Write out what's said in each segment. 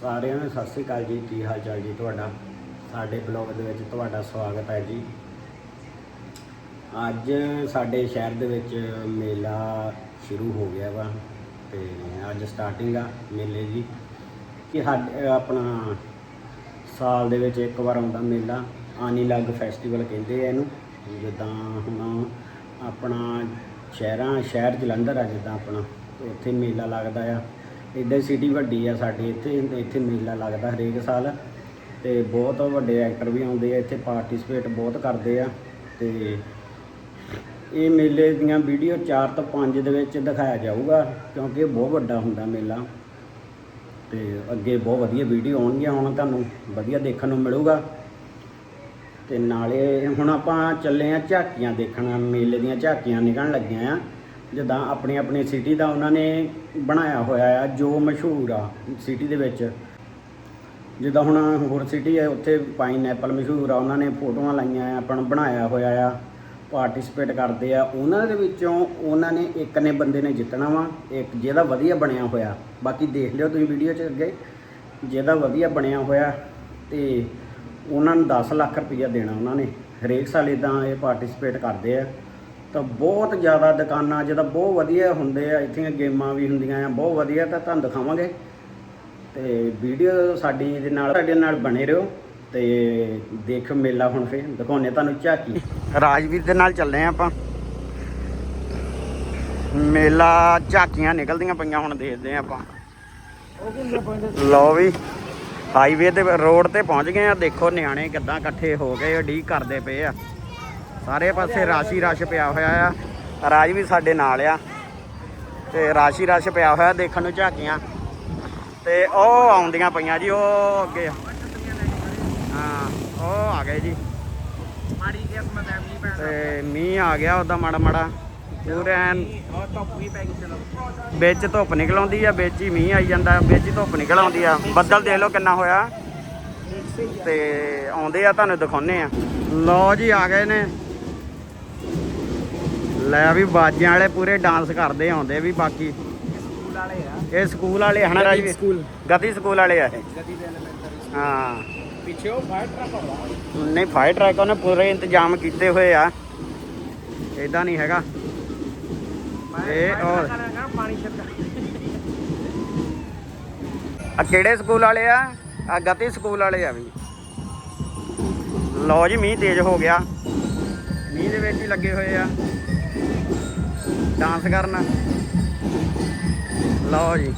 ਸਾਰਿਆਂ ਨੂੰ ਸਤਿ ਸ੍ਰੀ ਅਕਾਲ ਜੀ। ਕੀ ਹਾਲ ਚਾਲ ਜੀ ਤੁਹਾਡਾ? ਸਾਡੇ ਬਲੌਗ ਦੇ ਵਿੱਚ ਤੁਹਾਡਾ ਸਵਾਗਤ ਹੈ ਜੀ। ਅੱਜ ਸਾਡੇ ਸ਼ਹਿਰ ਦੇ ਵਿੱਚ ਮੇਲਾ ਸ਼ੁਰੂ ਹੋ ਗਿਆ ਵਾ ਤੇ ਅੱਜ ਸਟਾਰਟਿੰਗ ਆ ਮੇਲੇ ਦੀ ਕਿ ਸਾਡੇ ਆਪਣਾ ਸਾਲ ਦੇ ਵਿੱਚ ਇੱਕ ਵਾਰ ਆਉਂਦਾ ਮੇਲਾ। ਆਨੀ ਲੱਗ ਫੈਸਟੀਵਲ ਕਹਿੰਦੇ ਆ ਇਹਨੂੰ। ਜਿੱਦਾਂ ਹੁਣ ਆਪਣਾ ਸ਼ਹਿਰਾਂ, ਸ਼ਹਿਰ ਜਲੰਧਰ ਆ ਜਿੱਦਾਂ ਆਪਣਾ, ਉੱਥੇ ਮੇਲਾ ਲੱਗਦਾ ਆ। ਇੱਦਾਂ ਸਿਟੀ ਵੱਡੀ ਆ ਸਾਡੇ, ਇੱਥੇ ਇੱਥੇ ਮੇਲਾ ਲੱਗਦਾ ਹਰੇਕ ਸਾਲ ਤੇ ਬਹੁਤ ਵੱਡੇ ਐਕਟਰ ਵੀ ਆਉਂਦੇ ਆ, ਇੱਥੇ ਪਾਰਟਿਸਿਪੇਟ ਬਹੁਤ ਕਰਦੇ ਆ ਤੇ ਇਹ ਮੇਲੇ ਦੀਆਂ ਵੀਡੀਓ 4 ਤੋਂ 5 ਦੇ ਵਿੱਚ ਦਿਖਾਇਆ ਜਾਊਗਾ ਕਿਉਂਕਿ ਇਹ ਬਹੁਤ ਵੱਡਾ ਹੁੰਦਾ ਮੇਲਾ ਤੇ ਅੱਗੇ ਬਹੁਤ ਵਧੀਆ ਵੀਡੀਓ ਆਉਣਗੀਆਂ, ਹੁਣ ਤੁਹਾਨੂੰ ਵਧੀਆ ਦੇਖਣ ਨੂੰ ਮਿਲੂਗਾ ਤੇ ਨਾਲੇ ਹੁਣ ਆਪਾਂ ਚੱਲੇ ਆ ਝਾਕੀਆਂ ਦੇਖਣ, ਮੇਲੇ ਦੀਆਂ ਝਾਕੀਆਂ ਨਿਕਲਣ ਲੱਗੀਆਂ ਆ। ਜਿੱਦਾਂ ਆਪਣੀ ਆਪਣੀ ਸਿਟੀ ਦਾ ਉਹਨਾਂ ਨੇ ਬਣਾਇਆ ਹੋਇਆ ਆ, ਜੋ ਮਸ਼ਹੂਰ ਆ ਸਿਟੀ ਦੇ ਵਿੱਚ। ਜਿੱਦਾਂ ਹੁਣ ਹੋਰ ਸਿਟੀ ਹੈ ਉੱਥੇ ਪਾਈਨਐਪਲ ਮਸ਼ਹੂਰ ਆ, ਉਹਨਾਂ ਨੇ ਫੋਟੋਆਂ ਲਾਈਆਂ ਆ ਆਪਣਾ ਬਣਾਇਆ ਹੋਇਆ ਆ ਪਾਰਟਿਸਿਪੇਟ ਕਰਦੇ ਆ। ਉਹਨਾਂ ਦੇ ਵਿੱਚੋਂ ਉਹਨਾਂ ਨੇ ਇੱਕ ਨੇ ਬੰਦੇ ਨੇ ਜਿੱਤਣਾ ਵਾ, ਇੱਕ ਜਿਹਦਾ ਵਧੀਆ ਬਣਿਆ ਹੋਇਆ। ਬਾਕੀ ਦੇਖ ਲਿਓ ਤੁਸੀਂ ਵੀਡੀਓ 'ਚ ਅੱਗੇ, ਜਿਹਦਾ ਵਧੀਆ ਬਣਿਆ ਹੋਇਆ ਤੇ ਉਹਨਾਂ ਨੂੰ 10 ਲੱਖ ਰੁਪਈਆ ਦੇਣਾ ਉਹਨਾਂ ਨੇ। ਹਰੇਕ ਸਾਲ ਇਦਾਂ ਇਹ ਪਾਰਟਿਸਿਪੇਟ ਕਰਦੇ ਆ। ਤਾਂ ਬਹੁਤ ਜ਼ਿਆਦਾ ਦੁਕਾਨਾਂ ਜਿਹਦਾ ਬਹੁਤ ਵਧੀਆ ਹੁੰਦੇ ਆ, ਇੱਥੇ ਗੇਮਾਂ ਵੀ ਹੁੰਦੀਆਂ ਆ, ਬਹੁਤ ਵਧੀਆ ਤਾਂ ਤੁਹਾਨੂੰ ਦਿਖਾਵਾਂਗੇ। ਤੇ ਵੀਡੀਓ ਸਾਡੀ ਦੇ ਨਾਲ ਸਾਡੇ ਨਾਲ ਬਣੇ ਰਹੋ ਤੇ ਦੇਖੋ ਮੇਲਾ ਹੁਣ ਫੇਰ ਦਿਖਾਉਣੇ ਤੁਹਾਨੂੰ ਝਾਕੀ। ਰਾਜਵੀਰ ਦੇ ਨਾਲ ਚੱਲੇ ਆ ਆਪਾਂ। ਮੇਲਾ ਝਾਕੀਆਂ ਨਿਕਲਦੀਆਂ ਪਈਆਂ ਹੁਣ ਦੇਖਦੇ ਆ ਆਪਾਂ। ਲਓ ਵੀ ਹਾਈਵੇ ਤੇ ਰੋਡ ਤੇ ਪਹੁੰਚ ਗਏ ਆ। ਦੇਖੋ ਨਿਆਣੇ ਕਿੱਦਾਂ ਇਕੱਠੇ ਹੋ ਗਏ, ਉਡੀਕ ਕਰਦੇ ਪਏ ਆ। ਸਾਰੇ ਪਾਸੇ ਰਾਸ਼ੀ ਰਸ਼ ਪਿਆ ਹੋਇਆ ਆ। ਰਾਜ ਵੀ ਸਾਡੇ ਨਾਲ ਆ। ਤੇ ਰਾਸ਼ੀ ਰਸ਼ ਪਿਆ ਹੋਇਆ ਦੇਖਣ ਨੂੰ ਝਾਕੀਆਂ। ਤੇ ਉਹ ਆਉਂਦੀਆਂ ਪਈਆਂ ਜੀ ਉਹ ਅੱਗੇ। ਹਾਂ ਉਹ ਆ ਗਏ ਜੀ। ਮਾੜੀ ਕਿਸਮਤ ਹੈ ਮੀਂਹ ਪੈਣ ਤੇ ਮੀਂਹ ਆ ਗਿਆ ਉਹਦਾ ਮਾੜਾ ਮਾੜਾ। ਪੂਰੇ ਐਨ ਵਿੱਚ ਧੁੱਪ ਨਿਕਲ ਆਉਂਦੀ ਆ ਵਿੱਚ ਹੀ ਮੀਂਹ ਆਈ ਜਾਂਦਾ ਵਿੱਚ ਹੀ ਧੁੱਪ ਨਿਕਲ ਆਉਂਦੀ ਆ। ਬੱਦਲ ਦੇਖ ਲਓ ਕਿੰਨਾ ਹੋਇਆ। ਤੇ ਆਉਂਦੇ ਆ ਤੁਹਾਨੂੰ ਦਿਖਾਉਨੇ ਆ। ਲਓ ਜੀ ਆ ਗਏ ਨੇ। ਲੈ ਵੀ ਬਾਜਿਆਂ ਵਾਲੇ ਪੂਰੇ ਡਾਂਸ ਕਰਦੇ ਆਉਂਦੇ ਵੀ ਬਾਕੀ। ਸਕੂਲ ਵਾਲੇ ਆ। ਇਹ ਸਕੂਲ ਵਾਲੇ ਹਨਾ ਰਾਜ ਵੀ ਸਕੂਲ। ਗਤੀ ਸਕੂਲ ਵਾਲੇ ਆ ਇਹ। ਦੇ ਐਲੀਮੈਂਟਰੀ ਹਾਂ। ਪਿੱਛੇ ਉਹ ਫਾਇਰ ਟਰੱਕ ਆਉਂਦਾ। ਨਹੀਂ ਫਾਇਰ ਟਰੱਕ ਉਹਨੇ ਪੂਰੇ ਇੰਤਜ਼ਾਮ ਕੀਤੇ ਹੋਏ ਆ। ਇਦਾਂ ਨਹੀਂ ਹੈਗਾ। ਇਹ ਉਹ- ਪਾਣੀ ਛੱਡ ਆ ਕਿਹੜੇ ਸਕੂਲ ਵਾਲੇ ਆ? ਆ ਗਤੀ ਸਕੂਲ ਵਾਲੇ ਆ ਵੀ। ਲਓ ਜੀ ਮੀਂਹ ਤੇਜ਼ ਹੋ ਗਿਆ। ਮੀਂਹ ਦੇ ਵਿੱਚ ਹੀ ਲੱਗੇ ਹੋਏ ਆ। ਡਾਂਸ ਕਰਨ। ਲਓ ਜੀ।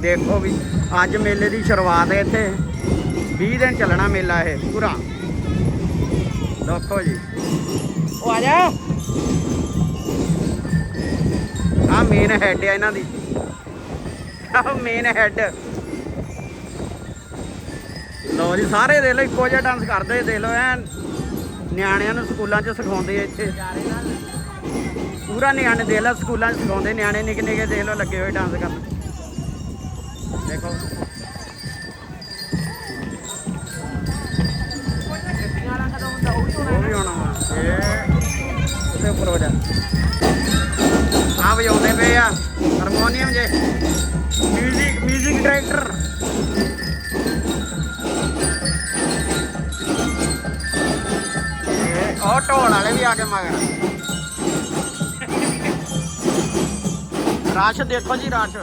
ਦੇਖੋ ਵੀ ਅੱਜ ਮੇਲੇ ਦੀ ਸ਼ੁਰੂਆਤ ਹੈ ਇੱਥੇ। 20 ਦਿਨ ਚੱਲਣਾ ਮੇਲਾ ਇਹ ਪੂਰਾ। ਦੇਖੋ ਜੀ। ਉਹ ਆ ਜਾ। ਆ ਮੇਨ ਹੈਡ ਆ ਇਹਨਾਂ ਦੀ। ਆ ਮੇਨ ਹੈਡ ਲਓ ਜੀ, ਸਾਰੇ ਦੇ ਲੋ ਇੱਕੋ ਜਿਹਾ ਡਾਂਸ ਕਰਦੇ, ਦੇਖ ਲਓ ਐ ਨਿਆਣਿਆਂ ਨੂੰ ਸਕੂਲਾਂ 'ਚ ਸਿਖਾਉਂਦੇ ਆ ਇੱਥੇ। ਪੂਰਾ ਨਿਆਣੇ ਦੇਖ ਲਓ, ਸਕੂਲਾਂ 'ਚ ਸਿਖਾਉਂਦੇ ਨਿਆਣੇ, ਨਿੱਕੇ ਨਿੱਕੇ ਦੇਖ ਲਓ, ਲੱਗੇ ਹੋਏ ਡਾਂਸ ਕਰਨ। ਦੇਖੋ। ਉਹ ਵੀ ਆਉਣਾ ਵਾ। ਇਹ ਉੱਤੇ ਵਜਾਉਂਦੇ ਪਏ ਆ ਹਾਰਮੋਨੀਅਮ ਜੇ। ਮਿਊਜ਼ਿਕ ਮਿਊਜ਼ਿਕ ਡਾਇਰੈਕਟਰ ਉਹ ਢੋਲ ਵਾਲੇ ਵੀ ਆ ਕੇ ਮਗਰ। ਰਾਸ਼ ਦੇਖੋ ਜੀ ਰਾਸ਼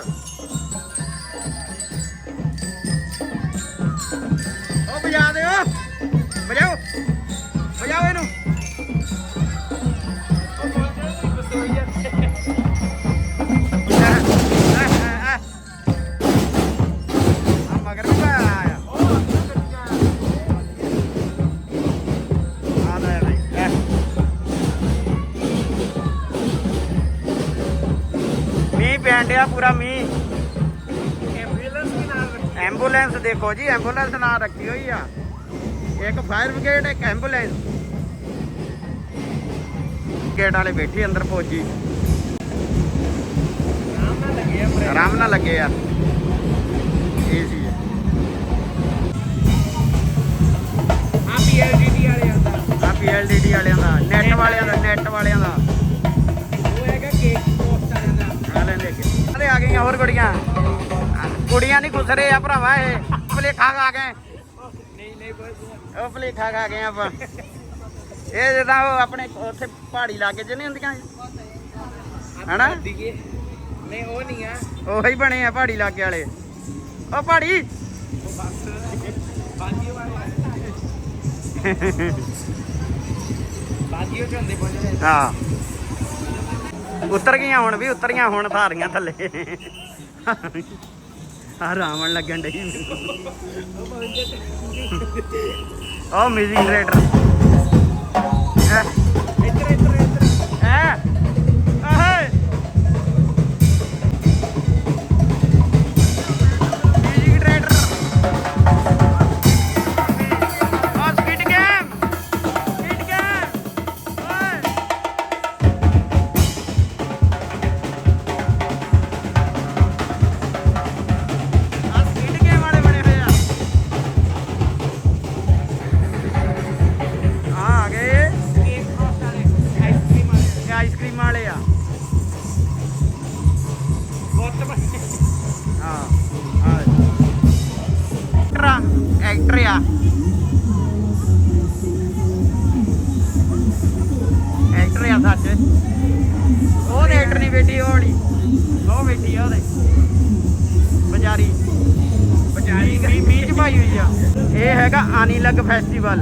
ਦੇਖੋ ਜੀ ਐਂਬੂਲੈਂਸ ਨਾਲ ਰੱਖੀ ਹੋਈ ਆ। ਇੱਕ ਫਾਇਰ ਬ੍ਰਿਗੇਡ ਇੱਕ ਐਂਬੂਲੈਂਸ ਗੇਟ ਵਾਲੇ ਬੈਠੇ ਅੰਦਰ ਫੌਜੀ। ਆਰਾਮ ਨਾਲ ਲੱਗੇ ਆ। ਆ ਇਹ ਸੀ। ਆ ਪੀਐਲਡੀਡੀ ਵਾਲੇ ਆਂਦਾ ਆ ਪੀਐਲਡੀਡੀ ਵਾਲਿਆਂ ਦਾ ਨੈਟ ਵਾਲਿਆਂ ਦਾ ਨੈਟ ਵਾਲਿਆਂ ਦਾ। ਉਹ ਹੈਗਾ ਕੇਕ ਪੋਸਟ ਵਾਲਿਆਂ ਦਾ। ਆ ਲੈ ਲੈ ਕੇ। ਅਰੇ ਆ ਗਈਆਂ ਹੋਰ ਕੁੜੀਆਂ। ਕੁੜੀਆਂ ਨਹੀਂ ਗੁਸਰੇ ਆ ਭਰਾਵਾ ਇਹ। ਭਲੇਖਾ ਖਾ ਗਏ ਨਹੀਂ ਨਹੀਂ ਬਸ ਉਹ ਭਲੇਖਾ ਖਾ ਗਏ ਆਪਾਂ। ਇਹ ਜਿੱਦਾਂ ਉਹ ਆਪਣੇ ਉੱਥੇ ਪਹਾੜੀ ਇਲਾਕੇ 'ਚ ਨਹੀਂ ਹੁੰਦੀਆਂ ਹਨਾ? ਨਹੀਂ ਉਹ ਨਹੀਂ ਆ। ਉਹੀ ਬਣੇ ਆ ਪਹਾੜੀ ਇਲਾਕੇ ਵਾਲੇ। ਉਹ ਪਹਾੜੀ? ਬਾਜੀਓ ਵਾਲੇ। ਬਾਜੀਓ ਚ ਹੁੰਦੇ ਪਹੁੰਚਦੇ ਹਾਂ। ਉਤਰ ਗਈਆਂ ਹੁਣ ਵੀ ਉਤਰ ਗਈਆਂ ਹੁਣ ਸਾਰੀਆਂ ਥੱਲੇ। ਆ ਰਾਵਣ ਲੱਗਣ ਡਈ। ਉਹ ਮਿਊਜ਼ਿਕ ਡਾਇਰੈਕਟਰ ਆ ਉਹਦੇ। ਬਜ਼ਾਰੀ। ਬਜ਼ਾਰੀ ਮੀਚ ਪਾਈ ਹੋਈ ਆ? ਇਹ ਹੈਗਾ ਅਨਿਲਗ ਫੈਸਟੀਵਲ।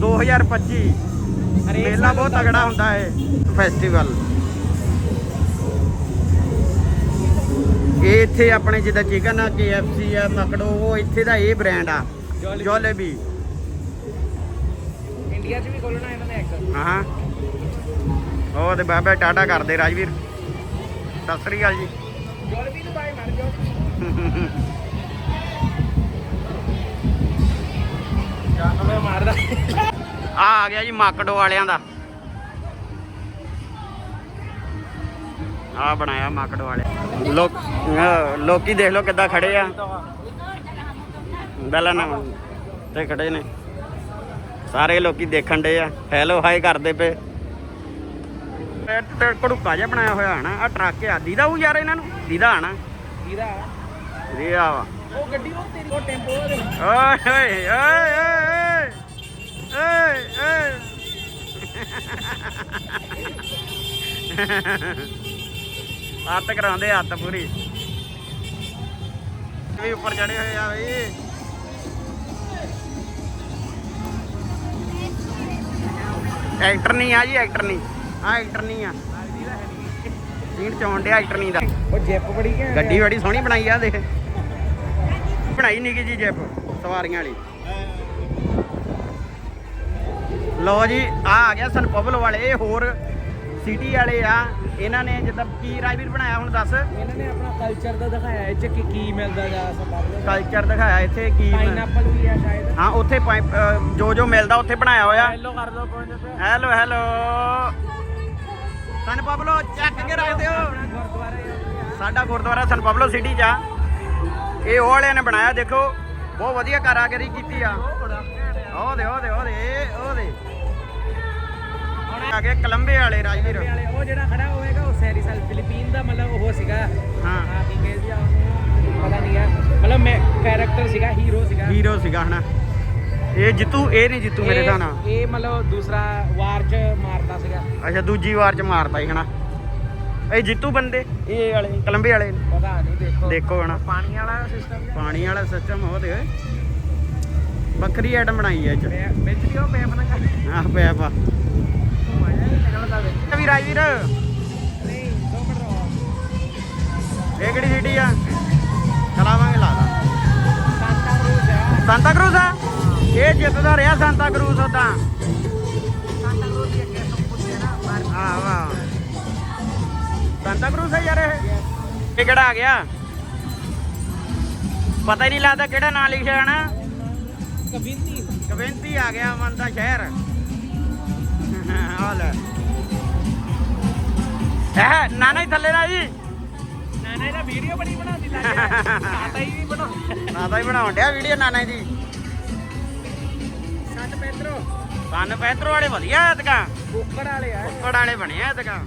2025 ਮੇਲਾ ਬਹੁਤ ਤਗੜਾ ਹੁੰਦਾ ਹੈ ਫੈਸਟੀਵਲ। ਇਹ ਇੱਥੇ ਆਪਣੇ ਜਿੱਦਾਂ ਚਿਕਨ ਆ KFC ਆ ਮਕੜੋ ਉਹ ਇੱਥੇ ਦਾ ਇਹ ਬ੍ਰਾਂਡ ਆ। ਜੋਲੇਬੀ ਇੰਡੀਆ 'ਚ ਵੀ ਖੋਲਣਾ ਇਹਨਾਂ ਨੇ ਇੱਕ। ਹਾਂ। ਉਹ ਤੇ ਬਾਬਾ ਟਾਟਾ ਕਰਦੇ ਰਾਜਵੀਰ। ਸਤਿ ਸ੍ਰੀ ਅਕਾਲ ਜੀ। ਜੋਲਬੀ ਨੂੰ ਬਾਈ ਮਾਰ ਜੋ ਮਾਰਦਾ ਆ ਆ ਗਿਆ ਜੀ ਮਾਕੜੋ ਵਾਲਿਆਂ ਦਾ। ਆ ਬਣਾਇਆ ਮਾਕੜੋ ਵਾਲੇ ਲੋਕ ਲੋਕੀ ਦੇਖ ਲਓ ਕਿੱਦਾਂ ਖੜੇ ਆ। ਦਲਨ ਤੇ ਖੜੇ ਨੇ। ਸਾਰੇ ਲੋਕੀ ਦੇਖਣ ਡੇ ਆ। ਹੈਲੋ ਹਾਈ ਕਰਦੇ ਪਏ। ਕੜੂਕਾ ਜਿਹਾ ਬਣਾਇਆ ਹੋਇਆ ਹਨਾ ਆ ਟਰੱਕ ਆ ਦੀਦਾ ਉਹ ਯਾਰ ਇਹਨਾਂ ਨੂੰ? ਦੀਦਾ ਹਨਾ? ਇਹਦਾ ਇਹ ਆ ਵਾ। ਉਹ ਗੱਡੀ ਉਹ ਤੇਰੀ ਉਹ ਟੈਂਪੋ ਉਹਦੇ ਓਏ ਓਏ ਓਏ ਓਏ ਓਏ ਹੱਥ ਕਰਾਉਂਦੇ ਹੱਥ ਪੂਰੀ। ਵੀ ਉੱਪਰ ਚੜੇ ਹੋਏ ਆ ਬਈ। ਐਕਟਰ ਨਹੀਂ ਆ ਜੀ ਐਕਟਰ ਨਹੀਂ। ਆ ਐਕਟਰ ਨਹੀਂ ਆ। ਸੀਟ ਚੌਣ ਡਿਆ ਐਕਟਰ ਨਹੀਂ ਦਾ। ਉਹ ਜਿੱਪ ਬੜੀ ਕਿ ਗੱਡੀ ਬੜੀ ਸੋਹਣੀ ਬਣਾਈ ਆ ਦੇਖ। ਬਣਾਈ ਨਿੱਕੀ ਜੀ ਜੈਪ ਸਵਾਰੀਆਂ ਵਾਲੀ। ਲੋ ਜੀ ਆ ਆ ਗਿਆ ਸਨ ਪਬਲ ਵਾਲੇ ਇਹ ਹੋਰ ਸਿਟੀ ਵਾਲੇ ਆ। ਇਹਨਾਂ ਨੇ ਜਿੱਦਾਂ ਕੀ ਰਾਜਵੀਰ ਬਣਾਇਆ ਹੁਣ ਦੱਸ? ਇਹਨਾਂ ਨੇ ਆਪਣਾ ਕਲਚਰ ਦਾ ਦਿਖਾਇਆ ਇਹ ਚ ਕੀ ਕੀ ਮਿਲਦਾ ਜਾ ਸਭ ਕਲਚਰ ਦਿਖਾਇਆ ਇੱਥੇ ਕੀ ਪਾਈਨਐਪਲ ਵੀ ਆ ਸ਼ਾਇਦ। ਹਾਂ ਉੱਥੇ ਪਾਈਪ- ਅਹ ਜੋ ਜੋ ਮਿਲਦਾ ਉੱਥੇ ਬਣਾਇਆ ਹੋਇਆ। ਹੈਲੋ ਕਰ ਦੋ ਪੁਆਇੰਟ ਤੇ ਹੈਲੋ ਹੈਲੋ ਸਨ ਪਬਲੋ ਚੱਕ ਕੇ ਰੱਖ ਦਿਓ। ਸਾਡਾ ਗੁਰਦੁਆਰਾ ਸਨ ਪਬਲੋ ਸਿਟੀ 'ਚ ਆ। ਇਹ ਉਹ ਵਾਲਿਆਂ ਨੇ ਬਣਾਇਆ ਦੇਖੋ ਬਹੁਤ ਵਧੀਆ ਕਾਰਾਗਰੀ ਕੀਤੀ ਆ। ਉਹ ਦੇ ਉਹ ਦੇ ਉਹ ਦੇ ਉਹ ਦੇ। ਆ ਕਲੰਬੇ ਵਾਲੇ ਰਾਜਵੀਰ। ਉਹ ਜਿਹੜਾ ਖੜਾ ਹੋਏਗਾ ਉਹ ਸੈਰੀਸਲ ਫਿਲੀਪੀਨ ਦਾ ਮਤਲਬ ਉਹ ਸੀਗਾ। ਹਾਂ। ਆ ਕੀ ਕਹਿੰਦੇ ਆ ਉਹਨੂੰ ਪਤਾ ਨਹੀਂ ਯਾਰ ਮਤਲਬ ਮੈਂ ਕੈਰੈਕਟਰ ਸੀਗਾ ਹੀਰੋ ਸੀਗਾ। ਹੀਰੋ ਸੀਗਾ ਹਨਾ। ਇਹ ਜਿੱਤੂ ਇਹ ਨਹੀਂ ਜਿੱਤੂ ਮੇਰੇ ਹਿਸਾਬ ਨਾਲ। ਇਹ ਮਤਲਬ ਦੂਸਰਾ ਵਾਰ ਚ ਮਾਰਦਾ ਸੀਗਾ। ਅੱਛਾ ਦੂਜੀ ਵਾਰ ਚ ਮਾਰਤਾ ਹੀ ਹਨਾ? ਇਹ ਜਿੱਤੂ ਬੰਦੇ? ਇਹ ਵਾਲੇ। ਕਲੰਬੇ ਵਾਲੇ ਪਤਾ ਨਹੀਂ ਦੇਖੋ। ਦੇਖੋ ਹਨਾ? ਪਾਣੀ ਵਾਲਾ ਸਿਸਟਮ ਪਾਣੀ ਵਾਲਾ ਸਿਸਟਮ ਉਹ ਦੇ ਵੱਖਰੀ ਆਈਟਮ ਬਣਾਈ ਹੈ ਇਹ ਚ। ਵਿੱਚ ਵੀ ਉਹ ਪੈਪ ਨਾ ਕਰ ਹੀ ਨਿਕਲਦਾ ਵਿੱਚ। ਵੀ ਰਾਜਵੀਰ ਨਹੀਂ ਦੋ ਮਿੰਟ ਰੋ ਇਹ ਕਿਹੜੀ ਸਿਟੀ ਆ? ਚਲਾਵਾਂਗੇ ਲਾਦਾ ਸਾਂਤਾ ਕਰੂਜ਼ ਆ। ਸੰਤਾ ਕਰੂਜ਼ ਆ? ਇਹ ਜਿੱਤਦਾ ਰਿਹਾ ਸੰਤਾ ਕਰੂਜ਼ ਉਦਾਂ। ਸਾਂਤਾ ਕਰੂਜ਼ ਦੀ ਅੱਗੇ ਕੁਝ ਹੈ ਨਾ ਬਾਹਰ ਆਹ ਵਾਹ। ਸੰਤਾ ਕਰੂਜ਼ ਹੈ ਯਾਰ ਇਹ। ਇਹ ਕਿਹੜਾ ਆ ਗਿਆ? ਪਤਾ ਹੀ ਨਹੀਂ ਲੱਗਦਾ ਕਿਹੜਾ ਨਾਂ ਲਿਖਿਆ ਨਾ। ਕਵਿੰਤੀ ਆ ਗਿਆ ਮਨ ਦਾ ਸ਼ਹਿਰ। ਆ ਲੈ। ਇਹ ਨਾਨਾ ਹੀ ਥੱਲੇ ਨਾ ਜੀ। ਨਾ ਨਾ ਇਹਦਾ ਵੀਡੀਓ ਬਣੀ ਬਣਾਉਂਦੀ ਲੱਗਦਾ ਸਾਤਾ ਹੀ ਵੀ ਬਣਾਉਂਦੀ। ਨਾਦਾ ਹੀ ਬਣਾਉਣ ਡਿਆ ਵੀਡੀਓ ਨਾਨਾ ਜੀ। ਸਨ ਪੈਦਰੋ ਸਨ ਵਾਲੇ ਵਧੀਆ ਐਤਕਾਂ। ਕੁੱਕੜ ਵਾਲੇ ਆ। ਕੁੱਕੜ ਵਾਲੇ ਬਣੇ ਐਤਕਾਂ।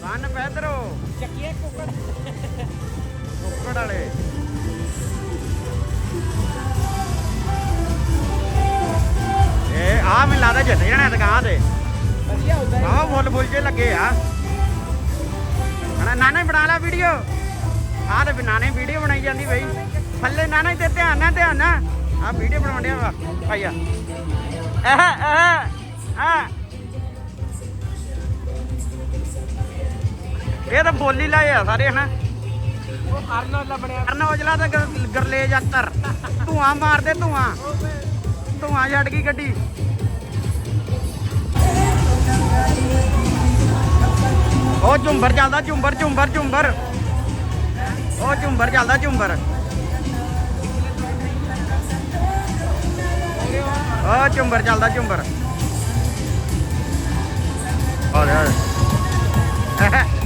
ਸਨ ਪੈਦਰੋ ਚੱਕੀਏ ਕੁੱਕੜ। ਕੁੱਕੜ ਵਾਲੇ। ਇਹ ਆ ਮੈਨੂੰ ਲੱਗਦਾ ਜਿੱਤ ਜਾਣਾ ਦੁਕਾਨ ਤੇ। ਵਧੀਆ ਹੁੰਦਾ ਆ ਫੁੱਲ ਫੁੱਲ ਜੇ ਲੱਗੇ ਆ। ਹਣਾ ਨਾਨੇ ਬਣਾ ਲੈ ਵੀਡੀਓ। ਆ ਤੇ ਨਾਨੇ ਵੀਡੀਓ ਬਣਾਈ ਜਾਂਦੀ ਬਈ। ਥੱਲੇ ਨਾਨੇ ਤੇ ਧਿਆਨ ਨਾਲ ਧਿਆਨ ਨਾਲ। ਆ ਵੀਡੀਓ ਬਣਾਉਂਦੇ ਆ। ਭਾਈਆ ਇਹ ਤਾਂ ਬੋਲੀ ਲਾਏ ਆ ਸਾਰੇ ਹਨਾ। ਉਹ ਕਰਨ ਵਾਲਾ ਬਣਿਆ ਕਰਨ ਔਜਲਾ ਤਾਂ ਗਰ- ਗਰਲੇਜ ਅਤਰ ਧੂਆਂ ਮਾਰਦੇ ਧੂਆਂ। ਧੂਆਂ ਛੱਡ ਗਈ ਗੱਡੀ। ਉਹ ਝੁੰਬਰ ਚੱਲਦਾ ਝੁੰਬਰ ਝੁੰਬਰ ਝੁੰਬਰ। ਉਹ ਝੁੰਬਰ ਚੱਲਦਾ ਝੁੰਬਰ। ਉਹ ਝੁੰਬਰ ਚੱਲਦਾ ਝੁੰਬਰ। ਆ ਲੈ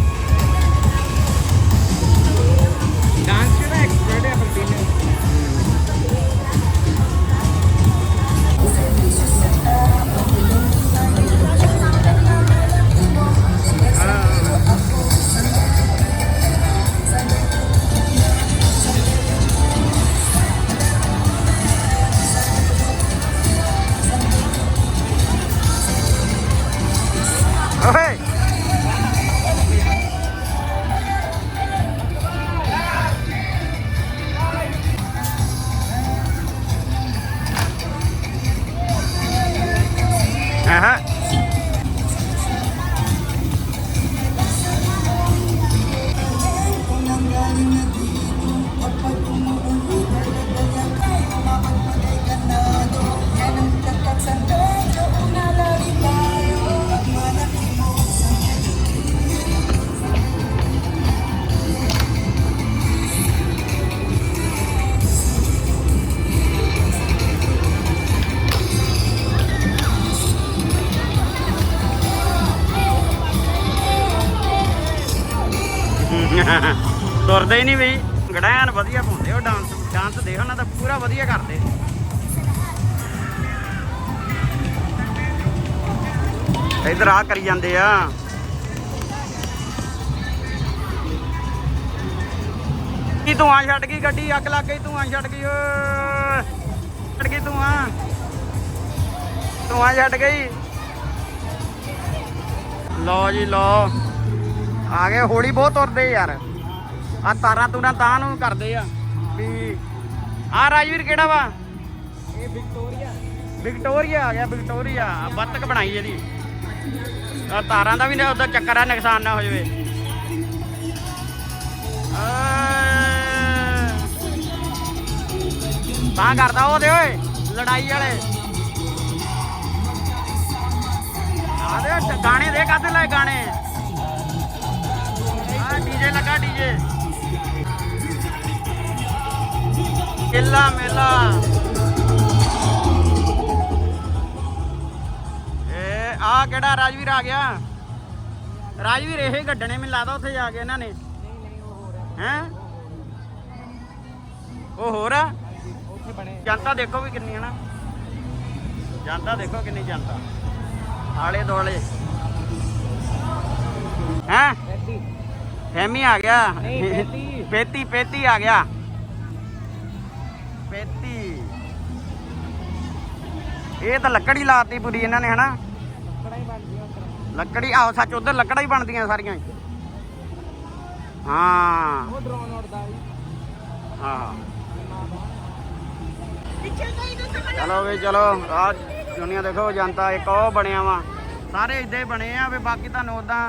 ਤੁਰਦੇ ਹੀ ਨਹੀਂ ਬਈ ਗੜਾਨ ਵਧੀਆ ਪਾਉਂਦੇ ਉਹ ਡਾਂਸ ਡਾਂਸ ਦੇਖ, ਉਹਨਾਂ ਦਾ ਪੂਰਾ ਵਧੀਆ ਕਰਦੇ। ਇਧਰ ਆ ਕਰੀ ਜਾਂਦੇ ਆ। ਕੀ ਧੂਆਂ ਛੱਡ ਗਈ ਗੱਡੀ? ਅੱਗ ਲੱਗ ਗਈ ਧੂਆਂ ਛੱਡ ਗਈ, ਓਏ। ਛੱਡ ਗਈ ਧੂਆਂ ਧੂਆਂ ਛੱਡ ਗਈ। ਲਓ ਜੀ, ਲਓ। ਆ ਗਏ ਹੌਲੀ ਬਹੁਤ ਤੁਰਦੇ ਯਾਰ। ਆ ਤਾਰਾਂ ਤੂਰਾਂ ਤਾਂ ਨੂੰ ਕਰਦੇ ਆ ਵੀ ਆ ਰਾਜਵੀਰ ਕਿਹੜਾ ਵਾ? ਇਹ ਵਿਕਟੋਰੀਆ। ਵਿਕਟੋਰੀਆ ਆ ਗਿਆ ਵਿਕਟੋਰੀਆ। ਬੱਤਕ ਬਣਾਈ ਇਹਦੀ। ਆ ਤਾਰਾਂ ਦਾ ਵੀ ਨਾ ਉਹਦਾ ਚੱਕਰ ਆ ਨੁਕਸਾਨ ਨਾ ਹੋ ਜਾਵੇ। ਤਾਂ ਕਰਦਾ ਉਹ ਦੇ ਓਏ ਲੜਾਈ ਵਾਲੇ। ਆ ਦੇ ਉਹ ਗਾਣੇ ਦੇ ਕਾਤੇ ਲਾਏ ਗਾਣੇ? ਡੀਜੇ ਲੱਗਾ ਡੀਜੇ ਕਿੱਲਾ ਮੇਲਾ। ਇਹ ਆ ਕਿਹੜਾ ਰਾਜਵੀਰ ਆ ਗਿਆ? ਰਾਜਵੀਰ, ਇਹ ਗੱਡਣੇ ਮੈਨੂੰ ਲੱਗਦਾ ਉੱਥੇ ਜਾ ਕੇ ਇਹਨਾਂ ਨੇ। ਹੈ? ਉਹ ਹੋਰ ਆ? ਉੱਥੇ ਬਣੇ ਜਨਤਾ ਦੇਖੋ ਵੀ ਕਿੰਨੀ ਹੈ ਨਾ। ਜਨਤਾ ਦੇਖੋ ਕਿੰਨੀ ਜਨਤਾ। ਆਲੇ ਦੁਆਲੇ ਹੈ? ਫੈਮੀ ਆ ਗਿਆ। ਨਹੀਂ, ਪੇਤੀ। ਪੇਤੀ ਪੇਤੀ ਆ ਗਿਆ। ਪੇਤੀ। ਇਹ ਤਾਂ ਲੱਕੜੀ ਲਾਤੀ ਪੂਰੀ ਇਹਨਾਂ ਨੇ ਹਨਾ? ਲੱਕੜੀ ਆਹੋ ਸੱਚ ਉਧਰ ਲੱਕੜਾਂ ਹੀ ਬਣਦੀਆਂ ਸਾਰੀਆਂ। ਹੀ। ਹਾਂ ਉਹ ਡਰੋਨ ਉੜਦਾ ਵੀ ਹਾਂ। ਚਲੋ ਵੀ ਚਲੋ ਆ ਦੁਨੀਆ ਦੇਖੋ ਜਨਤਾ ਇੱਕ ਉਹ ਬਣਿਆ ਵਾ। ਸਾਰੇ ਇਦਾਂ ਹੀ ਬਣੇ ਆ ਵੀ ਬਾਕੀ ਤੁਹਾਨੂੰ ਉਦਾਂ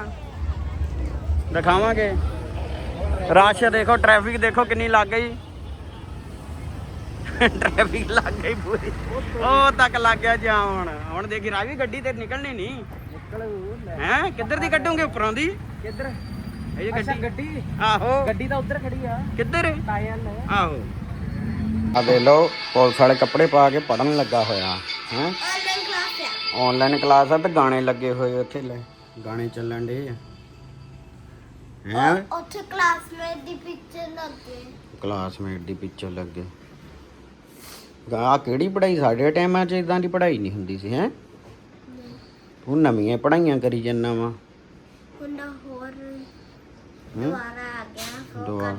ਦਿਖਾਵਾਂਗੇ। ਰਸ਼ ਦੇਖੋ ਟ੍ਰੈਫਿਕ ਦੇਖੋ ਕਿੰਨੀ ਲੱਗ ਗਈ। ਟ੍ਰੈਫਿਕ ਲੱਗ ਗਈ ਪੂਰੀ। ਉਹ ਤੱਕ ਲੱਗ ਗਿਆ ਜਾਮ ਹੁਣ। ਹੁਣ ਦੇਖੀ ਰਾਵੀ ਗੱਡੀ ਤੇ ਨਿਕਲਣੀ ਨਹੀਂ। ਨਿਕਲ ਹੈ? ਕਿੱਧਰ ਦੀ ਕੱਢੋਗੇ ਉੱਪਰੋਂ ਦੀ? ਕਿੱਧਰ? ਇਹ ਗੱਡੀ। ਗੱਡੀ? ਆਹੋ। ਗੱਡੀ ਤਾਂ ਉੱਧਰ ਖੜੀ ਆ। ਕਿੱਧਰ? ਟਾਇਰ ਨੇ। ਆਹੋ। ਆ ਦੇ ਲੋ ਪੁਲਿਸ ਵਾਲੇ ਕੱਪੜੇ ਪਾ ਕੇ ਪੜਨ ਲੱਗਾ ਹੋਇਆ। ਹੈ? ਆਨਲਾਈਨ ਕਲਾਸ ਹੈ ਆਨਲਾਈਨ ਕਲਾਸ ਆ ਤੇ ਗਾਣੇ ਲੱਗੇ ਹੋਏ ਉੱਥੇ ਲੈ। ਗਾਣੇ ਚੱਲਣ ਦੇ ਆ। ਹੈ? ਉੱਥੇ ਕਲਾਸਮੇਟ ਦੀ ਪਿਕਚਰ ਲੱਗੇ। ਕਲਾਸਮੇਟ ਦੀ ਪਿੱਛੇ ਲੱਗੇ। ਗਾ ਕਿਹੜੀ ਪੜ੍ਹਾਈ? ਸਾਡੇ ਟਾਈਮਾਂ 'ਚ ਇਦਾਂ ਦੀ ਪੜ੍ਹਾਈ ਨਹੀਂ ਹੁੰਦੀ ਸੀ ਹੈ? ਤੂੰ ਨਵੀਆਂ ਪੜ੍ਹਾਈਆਂ ਕਰੀ ਜੰਨਾ ਵਾ। ਹੁਣ ਹੋਰ ਦੁਬਾਰਾ ਆ ਗਿਆ। ਦੁਬਾਰਾ।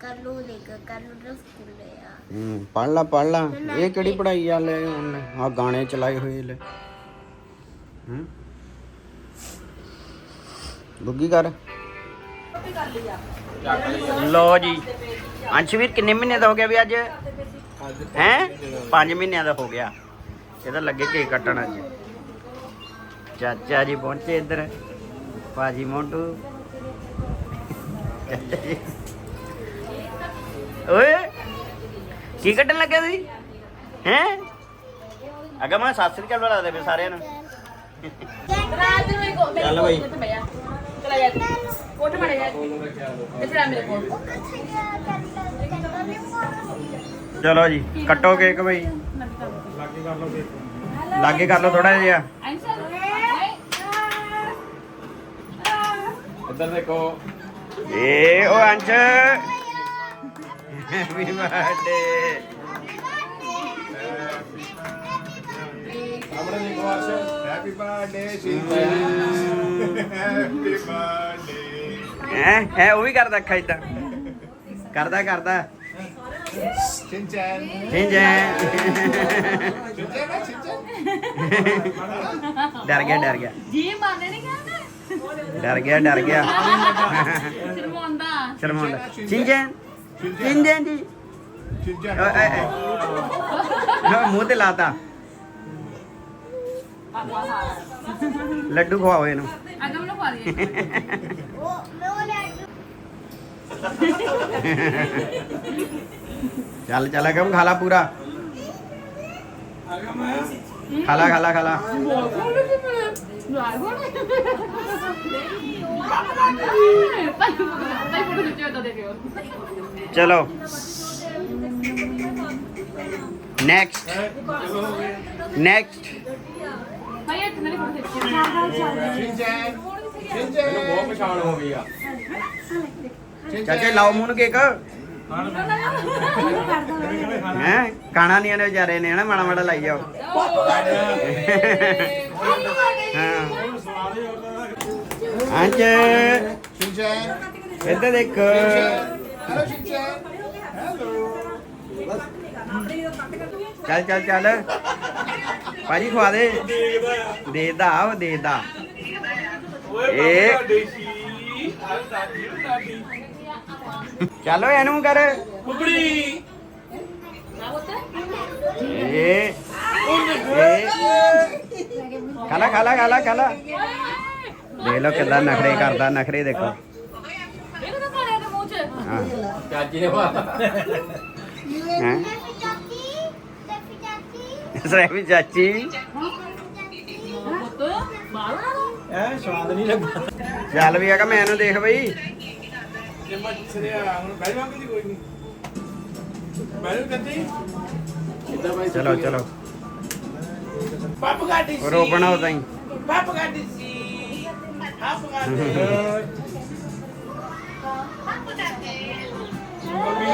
ਕਰ ਲੋ ਕੇ ਕਰ ਲੋ ਸਕੂਲ ਆ। ਹੂੰ ਪੜ੍ਹ ਲਾ ਪੜ੍ਹ ਲਾ। ਇਹ ਕਿਹੜੀ ਪੜ੍ਹਾਈ ਆ ਲੈ ਆ ਗਾਣੇ ਚਲਾਏ ਹੋਏ ਲੈ। ਹੂੰ? ਬੁੱਗੀ ਕਰ। ਲੋ ਜੀ। ਅੰਸ਼ਵੀਰ, ਕਿੰਨੇ ਮਹੀਨੇ ਦਾ ਹੋ ਗਿਆ ਵੀ ਅੱਜ? ਹੈ? 5 ਮਹੀਨਿਆਂ ਦਾ ਹੋ ਗਿਆ। ਇਹਦਾ ਲੱਗੇ ਕੇਕ ਕੱਟਣ ਅੱਜ। ਚਾਚਾ ਜੀ ਪਹੁੰਚੇ ਇੱਧਰ। ਭਾਜੀ ਮੋਟੂ। ਓਏ, ਕੀ ਕੱਟਣ ਲੱਗਿਆ ਸੀ ਹੈ? ਅਗਾ ਮੈਂ ਸਤਿ ਸ੍ਰੀ ਅਕਾਲ ਬੁਲਾ ਦੇ ਸਾਰਿਆਂ ਨੂੰ। ਰਾਤ ਨੂੰ ਹੀ ਕੋ ਚੱਲ ਬਈ। ਚਲਾ ਜਾ ਕੋਟ ਮੜੇ ਜਾ ਇੱਥੇ ਆ ਮੇਰੇ ਕੋਲ। ਚਲੋ ਜੀ ਕੱਟੋ ਕੇਕ ਬਈ। ਲਾਗੇ ਕਰ ਲਓ ਥੋੜਾ ਜਿਹਾ। ਇੱਧਰ ਦੇਖੋ। ਏ ਉਹ ਅੰਸ਼। ਹੈਪੀ ਬਰਥਡੇ ਸਾਹਮਣੇ ਦੇਖੋ Arsh happy birthday Shinchan happy birthday ਹੈ? ਹੈ ਉਹ ਵੀ ਕਰਦਾ ਅੱਖਾਂ ਇਦਾਂ ਕਰਦਾ ਕਰਦਾ। ਹੈ ਸ਼ਿੰਚੈਨ ਡਰ ਗਿਆ ਡਰ ਗਿਆ। ਜੀ ਮਾਨੇ ਨਹੀਂ ਕਹਿੰਦੇ ਡਰ ਗਿਆ ਡਰ ਗਿਆ। ਸ਼ਰਮਾਉਂਦਾ। ਸ਼ਰਮਾਉਂਦਾ। ਸਿੰਜਨ ਸਿੰਜਨ ਜੀ। ਓਏ। ਮੂੰਹ ਤੇ ਲਾਤਾ। ਲੱਡੂ ਖਵਾਓ ਇਹਨੂੰ। ਅਗਮ ਨੂੰ ਪਾ ਦਈਏ। ਚੱਲ ਚੱਲ ਅਗਮ ਖਾ ਲਾ ਪੂਰਾ। ਖਾਲਾ ਖਾਲਾ ਤਾਂ ਦੇਖਿਓ ਚਲੋ। ਨੈਕਸਟ ਨੈਕਸਟ ਭਾਈ ਇਹ ਮੇਰੀ ਫੋਟੋ ਖਿੱਚੋ ਸ਼ਿੰਚੈਨ ਮੈਨੂੰ ਬਹੁਤ ਪਛਾਣ ਹੋ ਗਈ ਆ। ਚਾਚੇ ਲਾਓ ਮੂੰਹ ਨੂੰ ਕੇਕ ਹੈ। ਖਾਣਾ? ਨਹੀਂ ਇਹਨੇ ਵਿਚਾਰੇ ਨੇ ਨਾ ਮਾੜਾ ਮਾੜਾ ਲਾਈ ਜਾਓ। ਹਾਂ। ਅੰਜ ਸ਼ਿੰਚੈਨ ਇੱਧਰ ਦੇਖ। Hello Shinchan hello. ਚੱਲ ਚੱਲ ਚੱਲ। ਭਾਜੀ ਖਵਾ ਦੇ। ਦੇਦਾ ਉਹ ਦੇਦਾ ਇਹ। ਚਲੋ ਇਹਨੂੰ ਕਰ। ਕੁਬੜੀ। ਇਹ। ਖਾਲਾ ਖਾਲਾ ਖਾਲਾ ਖਾਲਾ। ਦੇਖ ਲਓ ਕਿੱਦਾਂ ਨਖਰੇ ਕਰਦਾ ਨਖਰੇ ਦੇਖੋ। ਇਹ ਤਾਂ ਪਾਣਿਆ ਦੇ ਮੂੰਹ ਚ। ਹਾਂ। ਚਾਚੀ ਨੇ ਬਾਤ ਹੈ? ਸਰੇਵੀ ਚਾਚੀ। ਐ ਸਵਾਦ ਨਹੀਂ ਲੱਗਾ। ਚੱਲ ਵੀ ਆਗਾ ਮੈਨੂੰ ਦੇਖ ਬਈ। ਮੈਂ ਛੜਿਆ ਹੁਣ ਬਹਿ ਜਾਵਾਂਗੇ ਜੀ ਕੋਈ ਨਹੀਂ ਜਾਓ ਚਾਚੀ ਕਿੱਦਾਂ ਬਾਈ? ਚਲੋ ਚਲੋ। ਪੱਪ ਗਾਡੀ ਸੀ। ਰੋਪਣਾ ਉਦਾਂ ਹੀ ਪੱਪ ਗਾਡੀ ਸੀ। ਪੱਪ ਗਾਡੀ।